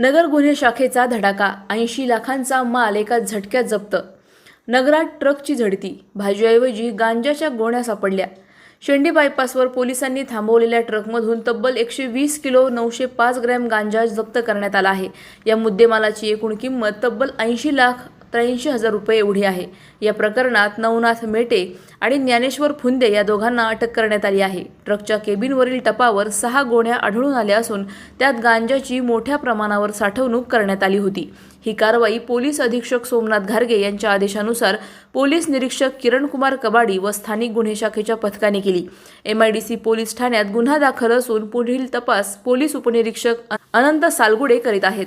नगर गुन्हे शाखेचा धडाका ऐंशी लाखांचा माल एका झटक्यात जप्त. नगरात ट्रकची झडती भाजीऐवजी गांजाच्या गोण्या सापडल्या. शेंडी बायपासवर पोलिसांनी थांबवलेल्या ट्रकमधून तब्बल एकशे वीस किलो नऊशे पाच ग्रॅम गांजा जप्त करण्यात आला आहे. या मुद्देमालाची एकूण किंमत तब्बल ऐंशी लाख त्र्याऐंशी हजार रुपये एवढी आहे. या प्रकरणात नवनाथ मेटे आणि ज्ञानेश्वर फुंदे या दोघांना अटक करण्यात आली आहे. ट्रकच्या केबिनवरील टपावर सहा गोण्या आढळून आल्या असून त्यात गांजाची मोठ्या प्रमाणावर साठवणूक करण्यात आली होती. ही कारवाई पोलीस अधीक्षक सोमनाथ घारगे यांच्या आदेशानुसार पोलीस निरीक्षक किरणकुमार कबाडी व स्थानिक गुन्हे शाखेच्या पथकाने केली. एमआयडीसी पोलीस ठाण्यात गुन्हा दाखल असून पुढील तपास पोलीस उपनिरीक्षक अनंत सालगुडे करीत आहेत.